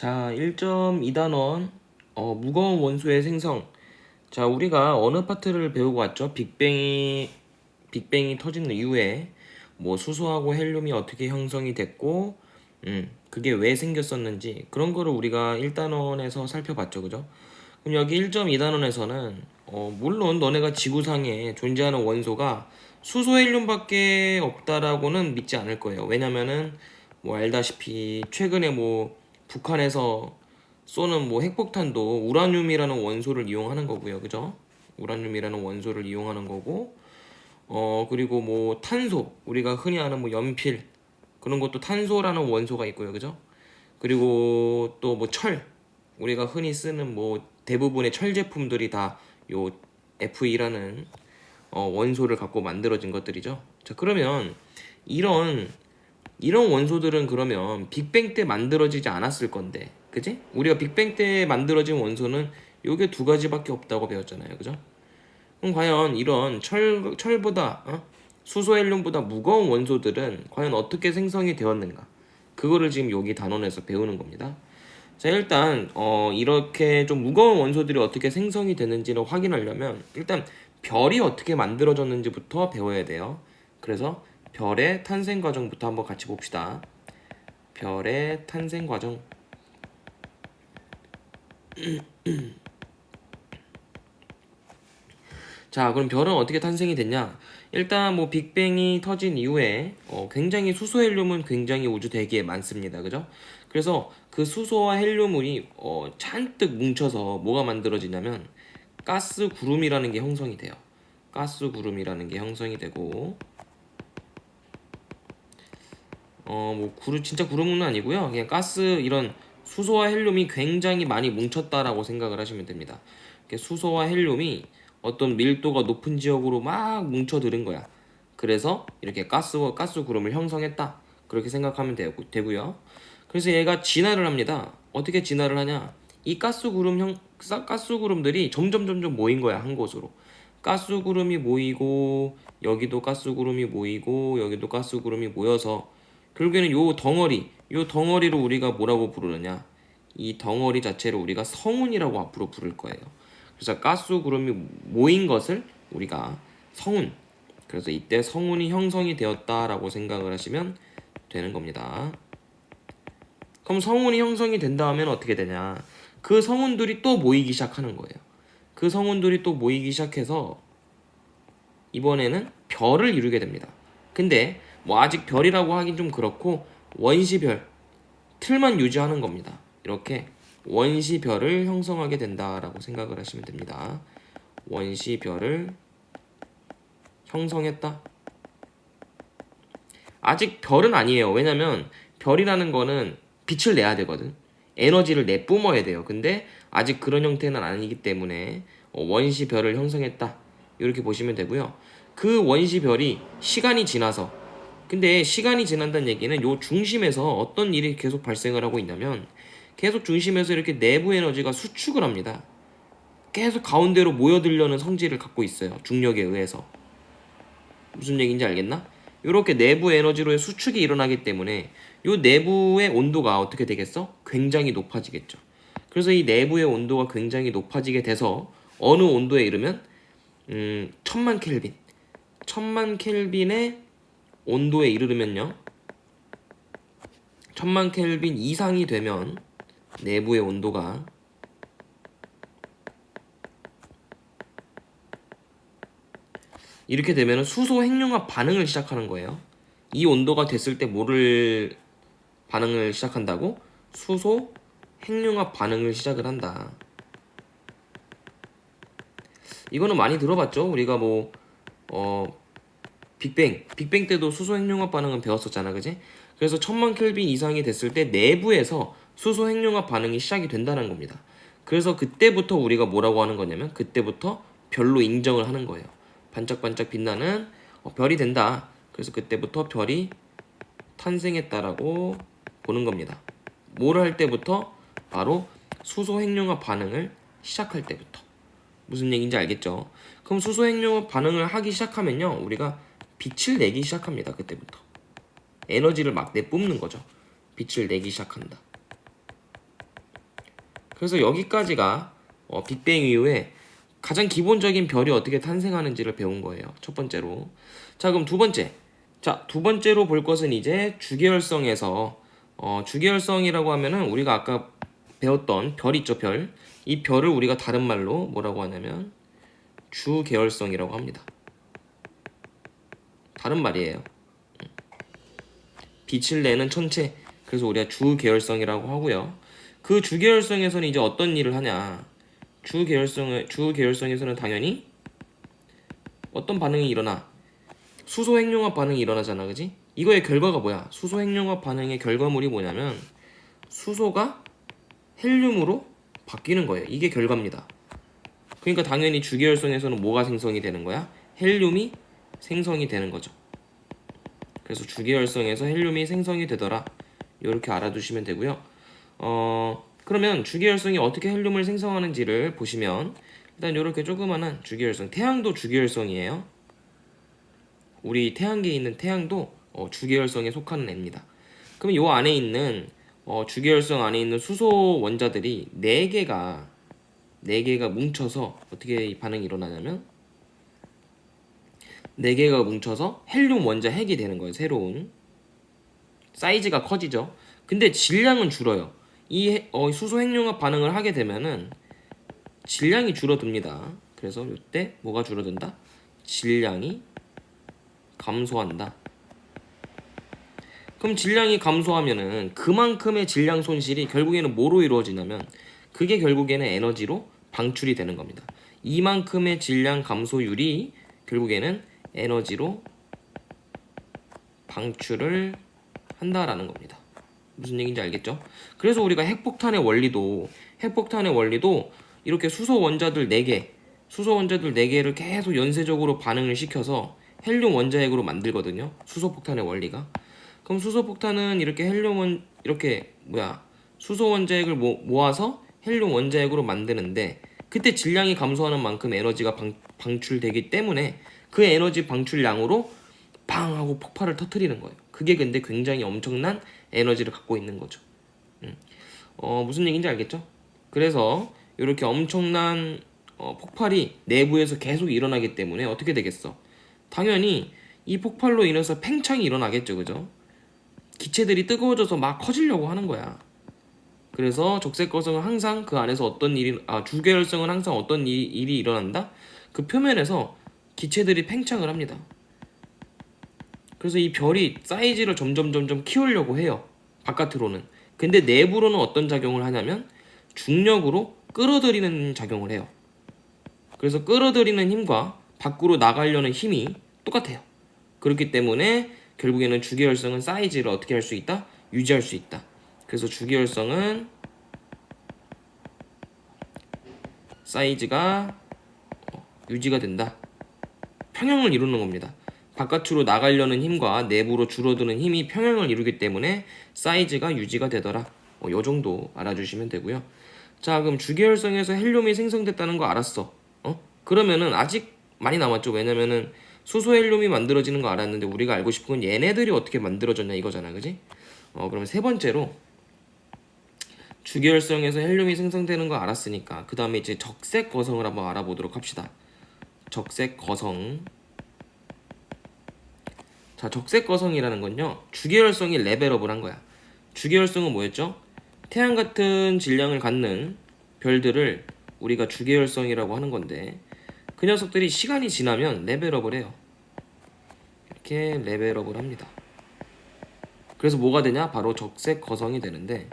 자, 1.2단원 어, 무거운 원소의 생성. 자, 우리가 어느 파트를 배우고 왔죠? 빅뱅이 빅뱅이 터진 이후에 뭐 수소하고 헬륨이 어떻게 형성이 됐고 음, 그게 왜 생겼었는지 그런 거를 우리가 1단원에서 살펴봤죠. 그죠? 그럼 여기 1.2단원에서는 어, 물론 너네가 지구상에 존재하는 원소가 수소 헬륨밖에 없다라고는 믿지 않을 거예요. 왜냐면은 뭐 알다시피 최근에 뭐 북한에서 쏘는 뭐 핵폭탄도 우라늄이라는 원소를 이용하는 거고요. 그죠? 우라늄이라는 원소를 이용하는 거고 어 그리고 뭐 탄소 우리가 흔히 아는 뭐 연필 그런 것도 탄소라는 원소가 있고요. 그죠? 그리고 또 뭐 철 우리가 흔히 쓰는 뭐 대부분의 철 제품들이 다 요 Fe라는 어, 원소를 갖고 만들어진 것들이죠. 자, 그러면 이런 이런 원소들은 그러면 빅뱅 때 만들어지지 않았을 건데, 그지? 우리가 빅뱅 때 만들어진 원소는 요게 두 가지밖에 없다고 배웠잖아요, 그죠? 그럼 과연 이런 철 철보다 어? 수소 헬륨보다 무거운 원소들은 과연 어떻게 생성이 되었는가? 그거를 지금 여기 단원에서 배우는 겁니다. 자 일단 어 이렇게 좀 무거운 원소들이 어떻게 생성이 되는지를 확인하려면 일단 별이 어떻게 만들어졌는지부터 배워야 돼요. 그래서 별의 탄생 과정부터 한번 같이 봅시다. 별의 탄생 과정. 자, 그럼 별은 어떻게 탄생이 됐냐? 일단 뭐 빅뱅이 터진 이후에 어, 굉장히 수소 헬륨은 굉장히 우주 대기에 많습니다. 그죠? 그래서 그 수소와 헬륨이 어, 잔뜩 뭉쳐서 뭐가 만들어지냐면 가스 구름이라는 게 형성이 돼요. 가스 구름이라는 게 형성이 되고 어 뭐 구름 진짜 구름은 아니고요. 그냥 가스 이런 수소와 헬륨이 굉장히 많이 뭉쳤다라고 생각을 하시면 됩니다. 수소와 헬륨이 어떤 밀도가 높은 지역으로 막 뭉쳐들은 거야. 그래서 이렇게 가스와 가스 구름을 형성했다. 그렇게 생각하면 되고, 되고요. 그래서 얘가 진화를 합니다. 어떻게 진화를 하냐? 이 가스 구름 형 가스 구름들이 점점 점점 모인 거야 한 곳으로. 가스 구름이 모이고 여기도 가스 구름이 모이고 여기도 가스 구름이 모여서 결국에는 요 덩어리 요 덩어리로 우리가 뭐라고 부르느냐? 이 덩어리 자체를 우리가 성운이라고 앞으로 부를 거예요. 그래서 가스 구름이 모인 것을 우리가 성운 그래서 이때 성운이 형성이 되었다라고 생각을 하시면 되는 겁니다. 그럼 성운이 형성이 된다 하면 어떻게 되냐? 그 성운들이 또 모이기 시작하는 거예요. 그 성운들이 또 모이기 시작해서 이번에는 별을 이루게 됩니다. 근데 뭐 아직 별이라고 하긴 좀 그렇고 원시별 틀만 유지하는 겁니다. 이렇게 원시별을 형성하게 된다라고 생각을 하시면 됩니다. 원시별을 형성했다. 아직 별은 아니에요. 왜냐면 별이라는 거는 빛을 내야 되거든. 에너지를 내뿜어야 돼요. 근데 아직 그런 형태는 아니기 때문에 어, 원시별을 형성했다. 이렇게 보시면 되고요. 그 원시별이 시간이 지나서 근데 시간이 지난다는 얘기는 요 중심에서 어떤 일이 계속 발생을 하고 있냐면 계속 중심에서 이렇게 내부 에너지가 수축을 합니다. 계속 가운데로 모여들려는 성질을 갖고 있어요. 중력에 의해서. 무슨 얘기인지 알겠나? 이렇게 내부 에너지로의 수축이 일어나기 때문에 이 내부의 온도가 어떻게 되겠어? 굉장히 높아지겠죠. 그래서 이 내부의 온도가 굉장히 높아지게 돼서 어느 온도에 이르면 음, 천만 켈빈, 천만 켈빈의 온도에 이르면요, 천만 켈빈 이상이 되면 내부의 온도가 이렇게 되면 수소 핵융합 반응을 시작하는 거예요. 이 온도가 됐을 때 뭐를 반응을 시작한다고? 수소 핵융합 반응을 시작을 한다. 이거는 많이 들어봤죠? 우리가 뭐, 어, 빅뱅. 빅뱅 때도 수소 핵융합 반응은 배웠었잖아, 그지? 그래서 천만 켈빈 이상이 됐을 때 내부에서 수소 핵융합 반응이 시작이 된다는 겁니다. 그래서 그때부터 우리가 뭐라고 하는 거냐면 그때부터 별로 인정을 하는 거예요. 반짝반짝 빛나는 어, 별이 된다. 그래서 그때부터 별이 탄생했다라고 보는 겁니다. 뭐를 할 때부터 바로 수소 핵융합 반응을 시작할 때부터 무슨 얘기인지 알겠죠? 그럼 수소 핵융합 반응을 하기 시작하면요 우리가 빛을 내기 시작합니다. 그때부터 에너지를 막 내뿜는 거죠. 빛을 내기 시작한다. 그래서 여기까지가 어, 빅뱅 이후에 가장 기본적인 별이 어떻게 탄생하는지를 배운 거예요. 첫 번째로. 자, 그럼 두 번째. 자, 두 번째로 볼 것은 이제 주계열성에서 어, 주계열성이라고 하면은 우리가 아까 배웠던 별 있죠, 별. 이 별을 우리가 다른 말로 뭐라고 하냐면 주계열성이라고 합니다. 다른 말이에요. 빛을 내는 천체. 그래서 우리가 주계열성이라고 하고요. 그 주계열성에서는 이제 어떤 일을 하냐? 주계열성을 주계열성에서는 당연히 어떤 반응이 일어나? 수소 핵융합 반응이 일어나잖아, 그지? 이거의 결과가 뭐야? 수소 핵융합 반응의 결과물이 뭐냐면 수소가 헬륨으로 바뀌는 거예요. 이게 결과입니다. 그러니까 당연히 주계열성에서는 뭐가 생성이 되는 거야? 헬륨이 생성이 되는 거죠. 그래서 주계열성에서 헬륨이 생성이 되더라. 이렇게 알아두시면 되고요. 어, 그러면 주계열성이 어떻게 헬륨을 생성하는지를 보시면 일단 이렇게 조그만한 주계열성, 태양도 주계열성이에요. 우리 태양계에 있는 태양도 어, 주계열성에 속하는 애입니다. 그럼 요 안에 있는 어, 주계열성 안에 있는 수소 원자들이 네 개가 네 개가 뭉쳐서 어떻게 이 반응이 일어나냐면 네 개가 뭉쳐서 헬륨 원자 핵이 되는 거예요. 새로운 사이즈가 커지죠. 근데 질량은 줄어요. 이 해- 어, 수소 핵융합 반응을 하게 되면은 질량이 줄어듭니다. 그래서 이때 뭐가 줄어든다? 질량이 감소한다. 그럼 질량이 감소하면은 그만큼의 질량 손실이 결국에는 뭐로 이루어지냐면 그게 결국에는 에너지로 방출이 되는 겁니다. 이만큼의 질량 감소율이 결국에는 에너지로 방출을 한다라는 겁니다. 무슨 얘기인지 알겠죠? 그래서 우리가 핵폭탄의 원리도 핵폭탄의 원리도 이렇게 수소 원자들 4개, 수소 원자들 4개를 계속 연쇄적으로 반응을 시켜서 헬륨 원자핵으로 만들거든요. 수소 폭탄의 원리가. 그럼 수소 폭탄은 이렇게 헬륨 원 이렇게 뭐야? 수소 원자핵을 모, 모아서 헬륨 원자핵으로 만드는데 그때 질량이 감소하는 만큼 에너지가 방, 방출되기 때문에 그 에너지 방출량으로 팡 하고 폭발을 터트리는 거예요. 그게 근데 굉장히 엄청난 에너지를 갖고 있는 거죠. 음. 어, 무슨 얘기인지 알겠죠? 그래서 이렇게 엄청난 어, 폭발이 내부에서 계속 일어나기 때문에 어떻게 되겠어? 당연히 이 폭발로 인해서 팽창이 일어나겠죠, 그죠? 기체들이 뜨거워져서 막 커지려고 하는 거야. 그래서 적색 거성은 항상 그 안에서 어떤 일이 아 주계열성은 항상 어떤 일이, 일이 일어난다? 그 표면에서 기체들이 팽창을 합니다. 그래서 이 별이 사이즈를 점점 점점 키우려고 해요. 바깥으로는. 근데 내부로는 어떤 작용을 하냐면 중력으로 끌어들이는 작용을 해요. 그래서 끌어들이는 힘과 밖으로 나가려는 힘이 똑같아요. 그렇기 때문에 결국에는 주계열성은 사이즈를 어떻게 할 수 있다? 유지할 수 있다. 그래서 주계열성은 사이즈가 어, 유지가 된다. 평형을 이루는 겁니다. 바깥으로 나가려는 힘과 내부로 줄어드는 힘이 평형을 이루기 때문에 사이즈가 유지가 되더라. 어, 요 정도 알아주시면 되고요. 자, 그럼 주계열성에서 헬륨이 생성됐다는 거 알았어. 어? 그러면은 아직 많이 남았죠. 왜냐면은 수소 헬륨이 만들어지는 거 알았는데 우리가 알고 싶은 건 얘네들이 어떻게 만들어졌냐 이거잖아, 그지? 어, 그럼 세 번째로 주계열성에서 헬륨이 생성되는 거 알았으니까 그 다음에 이제 적색 거성을 한번 알아보도록 합시다. 적색 거성. 자, 적색 거성이라는 건요. 주계열성이 레벨업을 한 거야. 주계열성은 뭐였죠? 태양 같은 질량을 갖는 별들을 우리가 주계열성이라고 하는 건데 그 녀석들이 시간이 지나면 레벨업을 해요. 이렇게 레벨업을 합니다. 그래서 뭐가 되냐? 바로 적색 거성이 되는데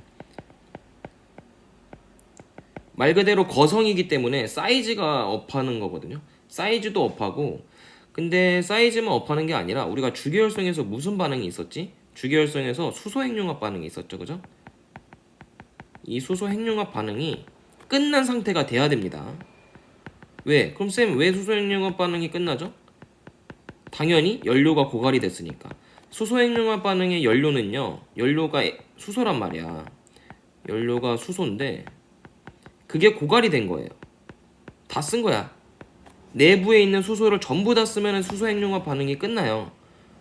말 그대로 거성이기 때문에 사이즈가 업하는 거거든요. 사이즈도 업하고 근데 사이즈만 업하는 게 아니라 우리가 주계열성에서 무슨 반응이 있었지? 주계열성에서 수소 핵융합 반응이 있었죠, 그죠? 이 수소 핵융합 반응이 끝난 상태가 돼야 됩니다. 왜? 그럼 쌤 왜 수소 핵융합 반응이 끝나죠? 당연히 연료가 고갈이 됐으니까. 수소 핵융합 반응의 연료는요. 연료가 에- 수소란 말이야. 연료가 수소인데 그게 고갈이 된 거예요. 다 쓴 거야. 내부에 있는 수소를 전부 다 쓰면 수소 핵융합 반응이 끝나요.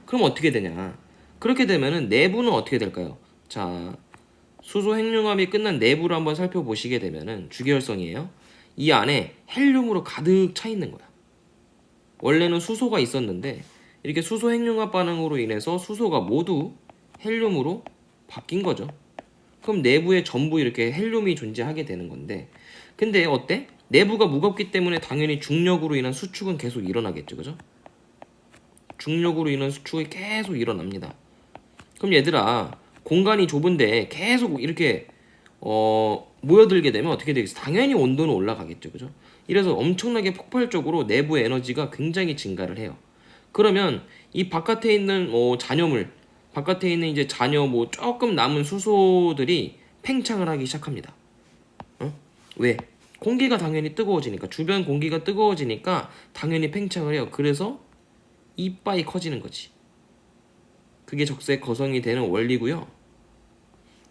그럼 어떻게 되냐? 그렇게 되면은 내부는 어떻게 될까요? 자, 수소 핵융합이 끝난 내부를 한번 살펴보시게 되면은 주계열성이에요. 이 안에 헬륨으로 가득 차 있는 거야. 원래는 수소가 있었는데 이렇게 수소 핵융합 반응으로 인해서 수소가 모두 헬륨으로 바뀐 거죠. 그럼 내부에 전부 이렇게 헬륨이 존재하게 되는 건데 근데 어때? 내부가 무겁기 때문에 당연히 중력으로 인한 수축은 계속 일어나겠죠. 그죠? 중력으로 인한 수축이 계속 일어납니다. 그럼 얘들아 공간이 좁은데 계속 이렇게 어, 모여들게 되면 어떻게 되겠어? 당연히 온도는 올라가겠죠. 그죠? 이래서 엄청나게 폭발적으로 내부 에너지가 굉장히 증가를 해요. 그러면 이 바깥에 있는 뭐 잔여물, 바깥에 있는 이제 잔여 뭐 조금 남은 수소들이 팽창을 하기 시작합니다. 어? 왜? 공기가 당연히 뜨거워지니까 주변 공기가 뜨거워지니까 당연히 팽창을 해요. 그래서 이빠이 커지는 거지. 그게 적색 거성이 되는 원리고요.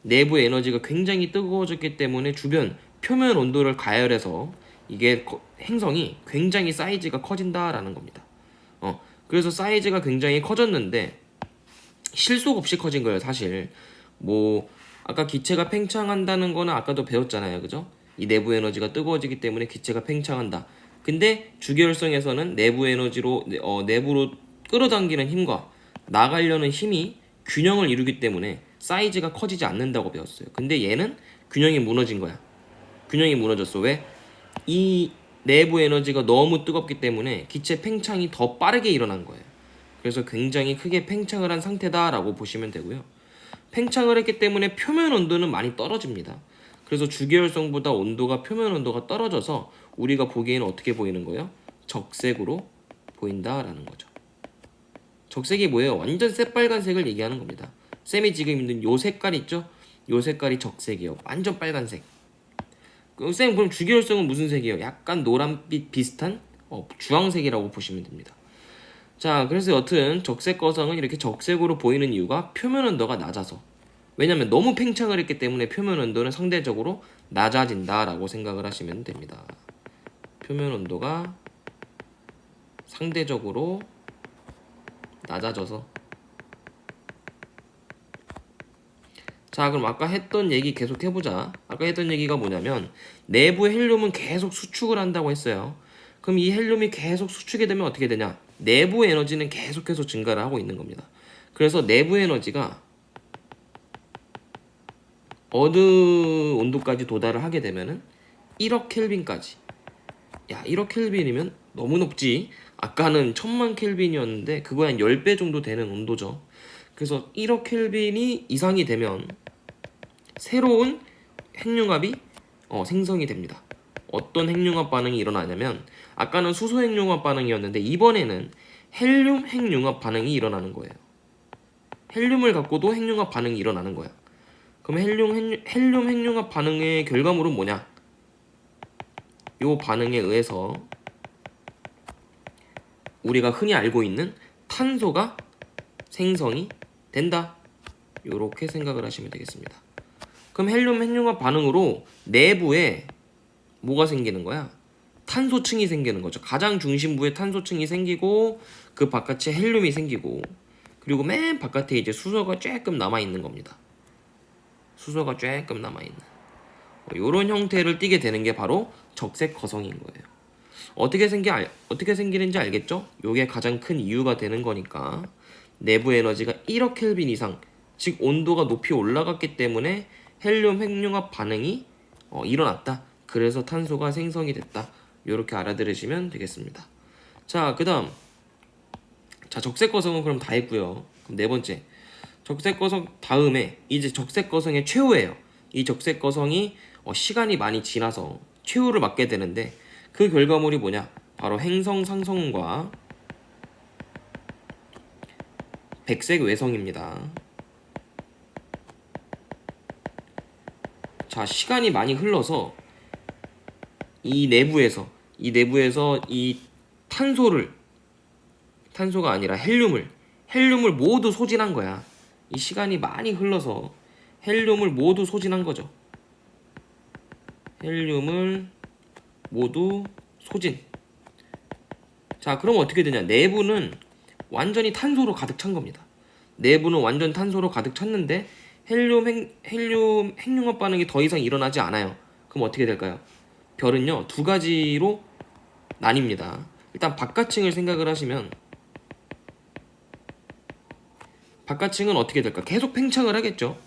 내부 에너지가 굉장히 뜨거워졌기 때문에 주변 표면 온도를 가열해서 이게 거- 행성이 굉장히 사이즈가 커진다라는 겁니다. 어, 그래서 사이즈가 굉장히 커졌는데 실속 없이 커진 거예요, 사실. 뭐 아까 기체가 팽창한다는 거는 아까도 배웠잖아요, 그죠? 이 내부 에너지가 뜨거워지기 때문에 기체가 팽창한다. 근데 주계열성에서는 내부 에너지로 어, 내부로 끌어당기는 힘과 나가려는 힘이 균형을 이루기 때문에 사이즈가 커지지 않는다고 배웠어요. 근데 얘는 균형이 무너진 거야. 균형이 무너졌어. 왜? 이 내부 에너지가 너무 뜨겁기 때문에 기체 팽창이 더 빠르게 일어난 거예요. 그래서 굉장히 크게 팽창을 한 상태다라고 보시면 되고요. 팽창을 했기 때문에 표면 온도는 많이 떨어집니다. 그래서 주계열성보다 온도가 표면 온도가 떨어져서 우리가 보기에는 어떻게 보이는 거예요? 적색으로 보인다라는 거죠. 적색이 뭐예요? 완전 새빨간색을 얘기하는 겁니다. 쌤이 지금 있는 요 색깔 있죠? 요 색깔이 적색이에요. 완전 빨간색. 그럼 쌤 그럼 주계열성은 무슨 색이에요? 약간 노란빛 비슷한 어, 주황색이라고 보시면 됩니다. 자, 그래서 여튼 적색 거성은 이렇게 적색으로 보이는 이유가 표면 온도가 낮아서. 왜냐면 너무 팽창을 했기 때문에 표면 온도는 상대적으로 낮아진다라고 생각을 하시면 됩니다. 표면 온도가 상대적으로 낮아져서. 자 그럼 아까 했던 얘기 계속 해보자. 아까 했던 얘기가 뭐냐면 내부 헬륨은 계속 수축을 한다고 했어요. 그럼 이 헬륨이 계속 수축이 되면 어떻게 되냐? 내부 에너지는 계속해서 증가를 하고 있는 겁니다. 그래서 내부 에너지가 어느 온도까지 도달을 하게 되면은 1억 켈빈까지. 야 1억 켈빈이면 너무 높지. 아까는 1000만 켈빈이었는데 그거에 한 10배 정도 되는 온도죠. 그래서 1억 켈빈이 이상이 되면 새로운 핵융합이 어, 생성이 됩니다. 어떤 핵융합 반응이 일어나냐면 아까는 수소 핵융합 반응이었는데 이번에는 헬륨 핵융합 반응이 일어나는 거예요. 헬륨을 갖고도 핵융합 반응이 일어나는 거야 그럼 헬륨, 헬륨, 헬륨 핵융합 반응의 결과물은 뭐냐? 요 반응에 의해서 우리가 흔히 알고 있는 탄소가 생성이 된다. 요렇게 생각을 하시면 되겠습니다. 그럼 헬륨 핵융합 반응으로 내부에 뭐가 생기는 거야? 탄소층이 생기는 거죠. 가장 중심부에 탄소층이 생기고 그 바깥에 헬륨이 생기고 그리고 맨 바깥에 이제 수소가 조금 남아 있는 겁니다. 수소가 조금 남아있는 이런 형태를 띠게 되는 게 바로 적색 거성인 거예요. 어떻게 생기 알, 어떻게 생기는지 알겠죠? 이게 가장 큰 이유가 되는 거니까 내부 에너지가 1억 켈빈 이상 즉 온도가 높이 올라갔기 때문에 헬륨 핵융합 반응이 어, 일어났다. 그래서 탄소가 생성이 됐다. 이렇게 알아들으시면 되겠습니다. 자, 그다음 자 적색 거성은 그럼 다 했고요. 그럼 네 번째 적색 거성 다음에 이제 적색 거성의 최후예요. 이 적색 거성이 어, 시간이 많이 지나서 최후를 맞게 되는데 그 결과물이 뭐냐? 바로 행성 상성과 백색 외성입니다. 자, 시간이 많이 흘러서 이 내부에서 이 내부에서 이 탄소를 탄소가 아니라 헬륨을 헬륨을 모두 소진한 거야. 이 시간이 많이 흘러서 헬륨을 모두 소진한 거죠. 헬륨을 모두 소진. 자, 그럼 어떻게 되냐? 내부는 완전히 탄소로 가득 찬 겁니다. 내부는 완전 탄소로 가득 찼는데 헬륨 핵, 헬륨 핵융합 반응이 더 이상 일어나지 않아요. 그럼 어떻게 될까요? 별은요 두 가지로 나뉩니다. 일단 바깥층을 생각을 하시면 바깥층은 어떻게 될까? 계속 팽창을 하겠죠.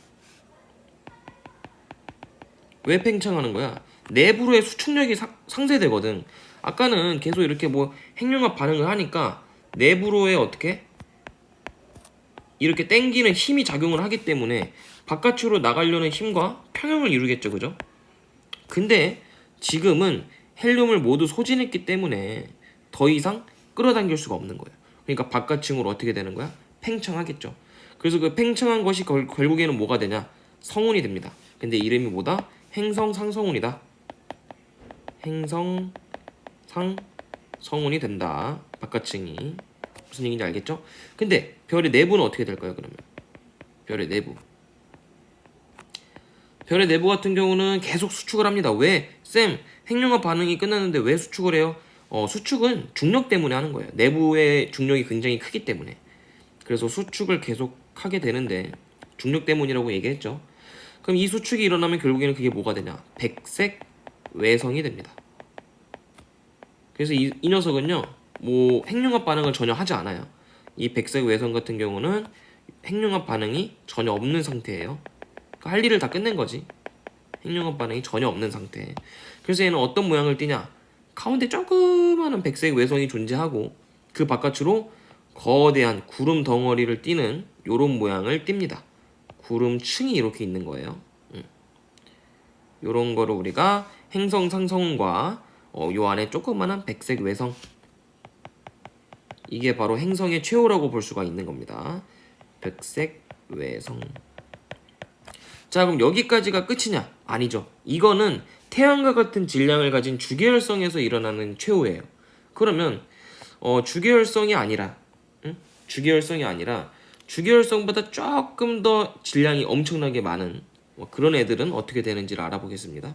왜 팽창하는 거야? 내부로의 수축력이 사- 상쇄되거든. 아까는 계속 이렇게 뭐 핵융합 반응을 하니까 내부로의 어떻게 이렇게 땡기는 힘이 작용을 하기 때문에 바깥으로 나가려는 힘과 평형을 이루겠죠, 그죠? 근데 지금은 헬륨을 모두 소진했기 때문에 더 이상 끌어당길 수가 없는 거예요. 그러니까 바깥층으로 어떻게 되는 거야? 팽창하겠죠. 그래서 그 팽창한 것이 결, 결국에는 뭐가 되냐? 성운이 됩니다. 근데 이름이 뭐다? 행성 상성운이다. 행성 상 성운이 된다. 바깥층이 무슨 얘기인지 알겠죠? 근데 별의 내부는 어떻게 될까요? 그러면 별의 내부 별의 내부 같은 경우는 계속 수축을 합니다. 왜? 쌤, 핵융합 반응이 끝났는데 왜 수축을 해요? 어, 수축은 중력 때문에 하는 거예요. 내부의 중력이 굉장히 크기 때문에. 그래서 수축을 계속 하게 되는데 중력 때문이라고 얘기했죠. 그럼 이 수축이 일어나면 결국에는 그게 뭐가 되냐? 백색 외성이 됩니다. 그래서 이, 이 녀석은요, 뭐 핵융합 반응을 전혀 하지 않아요. 이 백색 외성 같은 경우는 핵융합 반응이 전혀 없는 상태예요. 그할 일을 다 끝낸 거지. 핵융합 반응이 전혀 없는 상태. 그래서 얘는 어떤 모양을 띠냐? 가운데 조그마한 백색 외성이 존재하고 그 바깥으로 거대한 구름 덩어리를 띠는 요런 모양을 띱니다. 구름층이 이렇게 있는 거예요. 음. 요런 거를 우리가 행성 상성과 어, 요 안에 조그마한 백색 외성 이게 바로 행성의 최후라고 볼 수가 있는 겁니다. 백색 외성. 자, 그럼 여기까지가 끝이냐? 아니죠. 이거는 태양과 같은 질량을 가진 주계열성에서 일어나는 최후예요. 그러면 어, 주계열성이 아니라 응? 주계열성이 아니라 주계열성보다 조금 더 질량이 엄청나게 많은 뭐 그런 애들은 어떻게 되는지를 알아보겠습니다.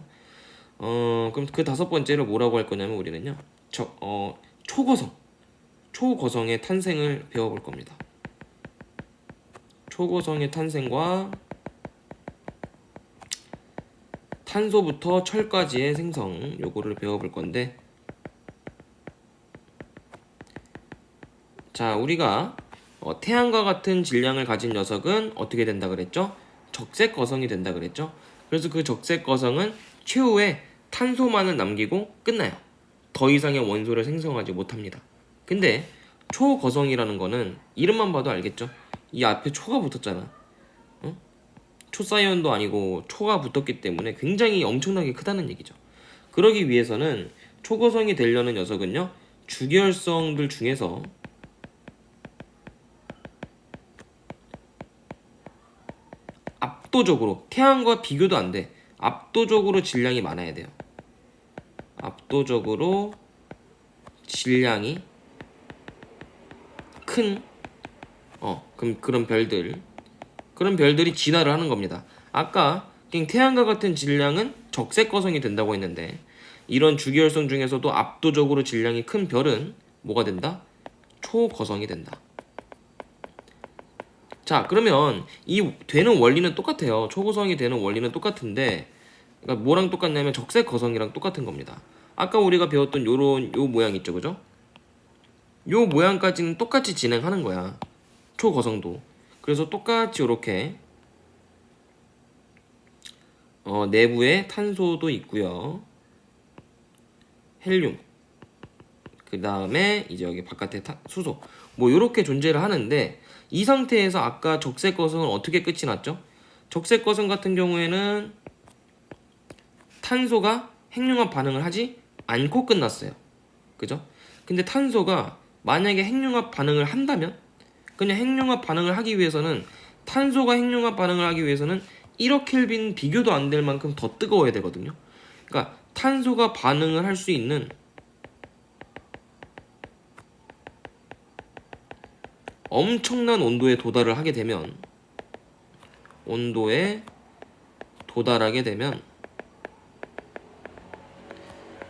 어, 그럼 그 다섯 번째를 뭐라고 할 거냐면 우리는요. 저, 어, 초거성. 초거성의 탄생을 배워볼 겁니다. 초거성의 탄생과 탄소부터 철까지의 생성 요거를 배워볼 건데 자 우리가 어, 태양과 같은 질량을 가진 녀석은 어떻게 된다 그랬죠? 적색 거성이 된다 그랬죠? 그래서 그 적색 거성은 최후에 탄소만을 남기고 끝나요. 더 이상의 원소를 생성하지 못합니다. 근데 초거성이라는 거는 이름만 봐도 알겠죠? 이 앞에 초가 붙었잖아. 초사이언도 아니고 초가 붙었기 때문에 굉장히 엄청나게 크다는 얘기죠. 그러기 위해서는 초고성이 되려는 녀석은요 주계열성들 중에서 압도적으로 태양과 비교도 안 돼. 압도적으로 질량이 많아야 돼요. 압도적으로 질량이 큰 어, 그럼 그런 별들 그런 별들이 진화를 하는 겁니다. 아까 태양과 같은 질량은 적색 거성이 된다고 했는데 이런 주기혈성 중에서도 압도적으로 질량이 큰 별은 뭐가 된다? 초거성이 된다. 자, 그러면 이 되는 원리는 똑같아요. 초고성이 되는 원리는 똑같은데 그러니까 뭐랑 똑같냐면 적색 거성이랑 똑같은 겁니다. 아까 우리가 배웠던 요런 요 모양 있죠, 그죠? 요 모양까지는 똑같이 진행하는 거야. 초거성도. 그래서 똑같이 이렇게 어, 내부에 탄소도 있고요. 헬륨. 그 다음에 이제 여기 바깥에 타, 수소. 뭐 이렇게 존재를 하는데 이 상태에서 아까 적색 거성은 어떻게 끝이 났죠? 적색 거성 같은 경우에는 탄소가 핵융합 반응을 하지 않고 끝났어요. 그죠? 근데 탄소가 만약에 핵융합 반응을 한다면 그냥 핵융합 반응을 하기 위해서는 탄소가 핵융합 반응을 하기 위해서는 1억 켈빈 비교도 안 될 만큼 더 뜨거워야 되거든요. 그러니까 탄소가 반응을 할 수 있는 엄청난 온도에 도달을 하게 되면 온도에 도달하게 되면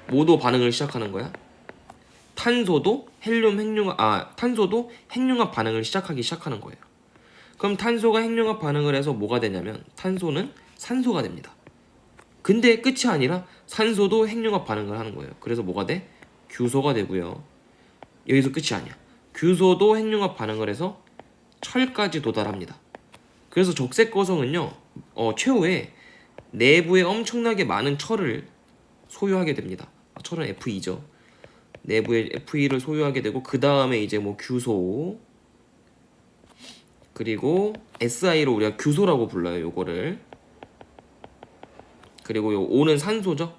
모두 반응을 시작하는 거야. 탄소도 헬륨 핵융합 아 탄소도 핵융합 반응을 시작하기 시작하는 거예요. 그럼 탄소가 핵융합 반응을 해서 뭐가 되냐면 탄소는 산소가 됩니다. 근데 끝이 아니라 산소도 핵융합 반응을 하는 거예요. 그래서 뭐가 돼? 규소가 되고요. 여기서 끝이 아니야. 규소도 핵융합 반응을 해서 철까지 도달합니다. 그래서 적색 거성은요, 어, 최후에 내부에 엄청나게 많은 철을 소유하게 됩니다. 아, 철은 Fe2죠. 내부에 Fe2를 소유하게 되고 그 다음에 이제 뭐 규소 그리고 SI로 우리가 규소라고 불러요. 요거를 그리고 요 O는 산소죠.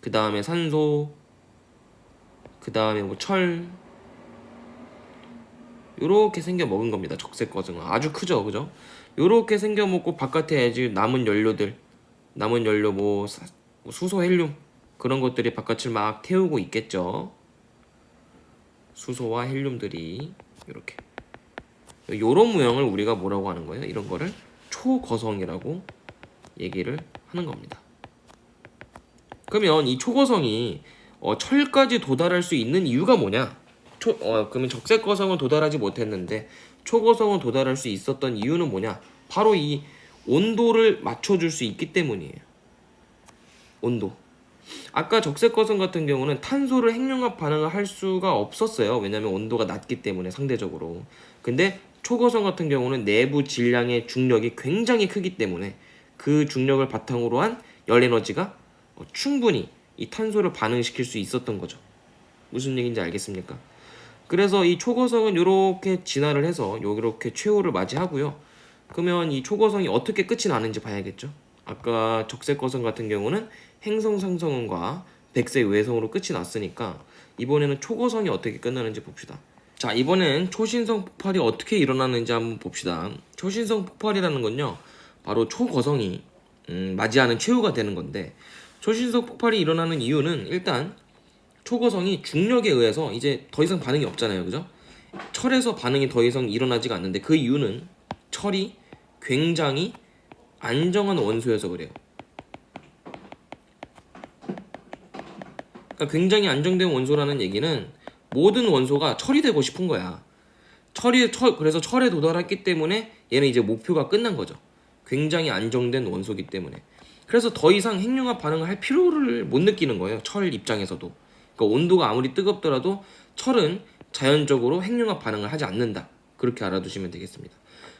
그 다음에 산소 그 다음에 뭐 철 요렇게 생겨 먹은 겁니다. 적색 거성은 아주 크죠, 그죠? 요렇게 생겨 먹고 바깥에 이제 남은 연료들 남은 연료 뭐 사- 뭐 수소 헬륨 그런 것들이 바깥을 막 태우고 있겠죠. 수소와 헬륨들이 이렇게 요런 모형을 우리가 뭐라고 하는 거예요? 이런 거를 초거성이라고 얘기를 하는 겁니다. 그러면 이 초거성이 어, 철까지 도달할 수 있는 이유가 뭐냐? 초, 어, 그러면 적색 거성은 도달하지 못했는데 초거성은 도달할 수 있었던 이유는 뭐냐? 바로 이 온도를 맞춰줄 수 있기 때문이에요. 온도. 아까 적색 거성 같은 경우는 탄소를 핵융합 반응을 할 수가 없었어요. 왜냐하면 온도가 낮기 때문에 상대적으로. 근데 초거성 같은 경우는 내부 질량의 중력이 굉장히 크기 때문에 그 중력을 바탕으로 한 열 에너지가 어, 충분히 이 탄소를 반응시킬 수 있었던 거죠. 무슨 얘기인지 알겠습니까? 그래서 이 초거성은 이렇게 진화를 해서 이렇게 최후를 맞이하고요. 그러면 이 초거성이 어떻게 끝이 나는지 봐야겠죠. 아까 적색 거성 같은 경우는 행성 상성원과 백색 외성으로 끝이 났으니까 이번에는 초거성이 어떻게 끝나는지 봅시다. 자 이번엔 초신성 폭발이 어떻게 일어나는지 한번 봅시다. 초신성 폭발이라는 건요 바로 초거성이 음, 맞이하는 최후가 되는 건데 초신성 폭발이 일어나는 이유는 일단 초거성이 중력에 의해서 이제 더 이상 반응이 없잖아요, 그죠? 철에서 반응이 더 이상 일어나지가 않는데 그 이유는 철이 굉장히 안정한 원소여서 그래요. 그러니까 굉장히 안정된 원소라는 얘기는 모든 원소가 철이 되고 싶은 거야. 철이 철 그래서 철에 도달했기 때문에 얘는 이제 목표가 끝난 거죠. 굉장히 안정된 원소기 때문에. 그래서 더 이상 핵융합 반응을 할 필요를 못 느끼는 거예요. 철 입장에서도. 그러니까 온도가 아무리 뜨겁더라도 철은 자연적으로 핵융합 반응을 하지 않는다. 그렇게 알아두시면 되겠습니다.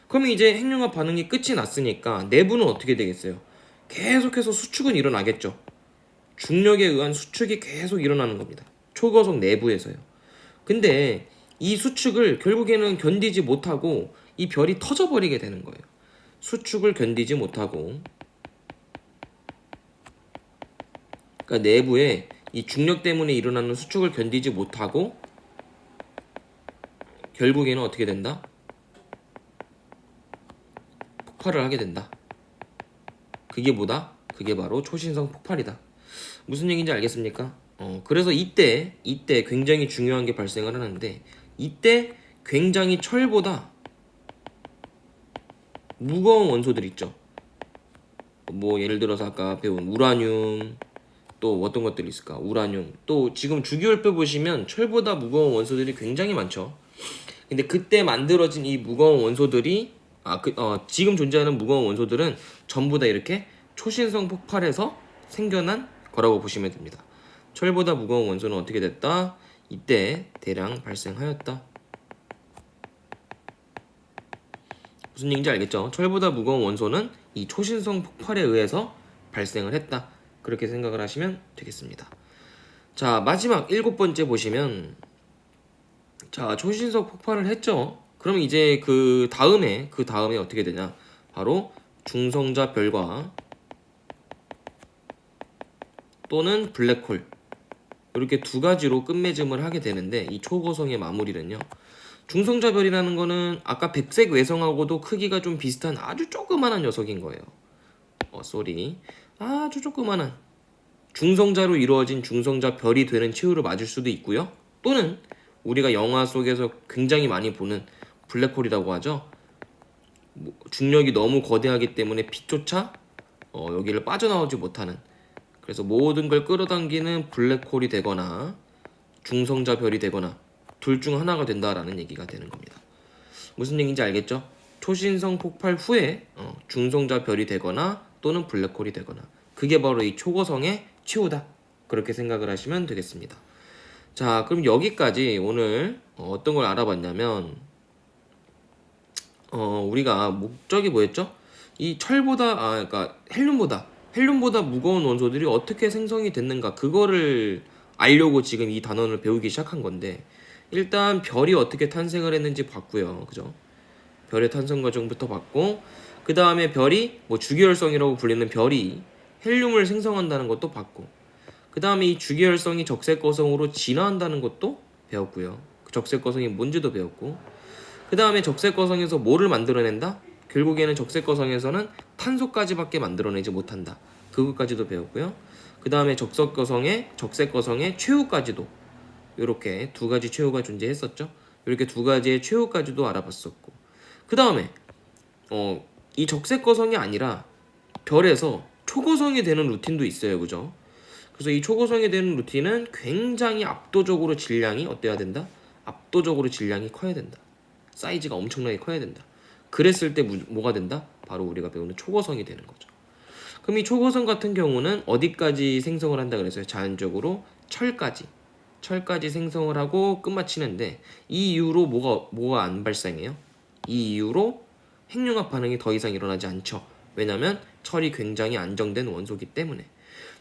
그러면 이제 핵융합 반응이 끝이 났으니까 내부는 어떻게 되겠어요? 계속해서 수축은 일어나겠죠. 중력에 의한 수축이 계속 일어나는 겁니다. 초거성 내부에서요. 근데 이 수축을 결국에는 견디지 못하고 이 별이 터져버리게 되는 거예요. 수축을 견디지 못하고 그러니까 내부에 이 중력 때문에 일어나는 수축을 견디지 못하고 결국에는 어떻게 된다? 폭발을 하게 된다. 그게 뭐다? 그게 바로 초신성 폭발이다. 무슨 얘기인지 알겠습니까? 어, 그래서 이때 이때 굉장히 중요한 게 발생을 하는데 이때 굉장히 철보다 무거운 원소들 있죠. 뭐 예를 들어서 아까 배운 우라늄 또 어떤 것들이 있을까? 우라늄 또 지금 주기율표 보시면 철보다 무거운 원소들이 굉장히 많죠. 근데 그때 만들어진 이 무거운 원소들이 아, 그, 어, 지금 존재하는 무거운 원소들은 전부 다 이렇게 초신성 폭발해서 생겨난 거라고 보시면 됩니다. 철보다 무거운 원소는 어떻게 됐다? 이때 대량 발생하였다. 무슨 얘기인지 알겠죠? 철보다 무거운 원소는 이 초신성 폭발에 의해서 발생을 했다. 그렇게 생각을 하시면 되겠습니다. 자, 마지막 일곱 번째 보시면 자, 초신성 폭발을 했죠. 그럼 이제 그 다음에 그 다음에 어떻게 되냐? 바로 중성자 별과 또는 블랙홀 이렇게 두 가지로 끝맺음을 하게 되는데 이 초고성의 마무리는요. 중성자 별이라는 거는 아까 백색 외성하고도 크기가 좀 비슷한 아주 조그만한 녀석인 거예요. 어, 쏘리. 아주 조그만한 중성자로 이루어진 중성자 별이 되는 최후를 맞을 수도 있고요. 또는 우리가 영화 속에서 굉장히 많이 보는 블랙홀이라고 하죠. 뭐, 중력이 너무 거대하기 때문에 빛조차 어, 여기를 빠져나오지 못하는 그래서 모든 걸 끌어당기는 블랙홀이 되거나 중성자 별이 되거나 둘 중 하나가 된다라는 얘기가 되는 겁니다. 무슨 얘기인지 알겠죠? 초신성 폭발 후에 어, 중성자 별이 되거나 또는 블랙홀이 되거나 그게 바로 이 초고성의 최후다 그렇게 생각을 하시면 되겠습니다. 자 그럼 여기까지 오늘 어, 어떤 걸 알아봤냐면 어 우리가 목적이 뭐였죠? 이 철보다 아 그러니까 헬륨보다 헬륨보다 무거운 원소들이 어떻게 생성이 됐는가 그거를 알려고 지금 이 단원을 배우기 시작한 건데 일단 별이 어떻게 탄생을 했는지 봤고요. 그죠? 별의 탄생 과정부터 봤고 그 다음에 별이 뭐 주기혈성이라고 불리는 별이 헬륨을 생성한다는 것도 봤고 그 다음에 이 주기혈성이 적색거성으로 진화한다는 것도 배웠고요. 그 적색거성이 뭔지도 배웠고 그 다음에 적색거성에서 뭐를 만들어낸다? 결국에는 적색거성에서는 탄소까지밖에 만들어내지 못한다. 그것까지도 배웠고요. 그 다음에 적색거성의 적색거성의 최후까지도 이렇게 두 가지 최후가 존재했었죠. 이렇게 두 가지의 최후까지도 알아봤었고 그 다음에 어, 이 적색 거성이 아니라 별에서 초고성이 되는 루틴도 있어요, 그죠? 그래서 이 초고성이 되는 루틴은 굉장히 압도적으로 질량이 어때야 된다? 압도적으로 질량이 커야 된다. 사이즈가 엄청나게 커야 된다. 그랬을 때 무- 뭐가 된다? 바로 우리가 배우는 초고성이 되는 거죠. 그럼 이 초고성 같은 경우는 어디까지 생성을 한다 그랬어요? 자연적으로 철까지. 철까지 생성을 하고 끝마치는데 이 이후로 뭐가 뭐가 안 발생해요? 이 이후로 핵융합 반응이 더 이상 일어나지 않죠. 왜냐면 철이 굉장히 안정된 원소기 때문에.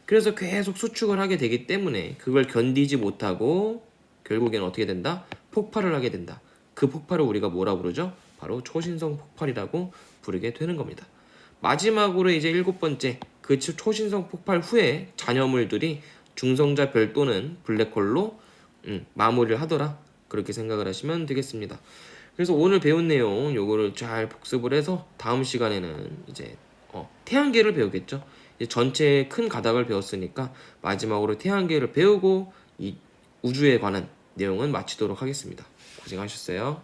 그래서 계속 수축을 하게 되기 때문에 그걸 견디지 못하고 결국에는 어떻게 된다? 폭발을 하게 된다. 그 폭발을 우리가 뭐라 부르죠? 바로 초신성 폭발이라고 부르게 되는 겁니다. 마지막으로 이제 일곱 번째 그 초- 초신성 폭발 후에 잔여물들이 중성자 별 또는 블랙홀로 음, 마무리를 하더라 그렇게 생각을 하시면 되겠습니다. 그래서 오늘 배운 내용 요거를 잘 복습을 해서 다음 시간에는 이제 어, 태양계를 배우겠죠. 이제 전체 큰 가닥을 배웠으니까 마지막으로 태양계를 배우고 이 우주에 관한 내용은 마치도록 하겠습니다. 고생하셨어요.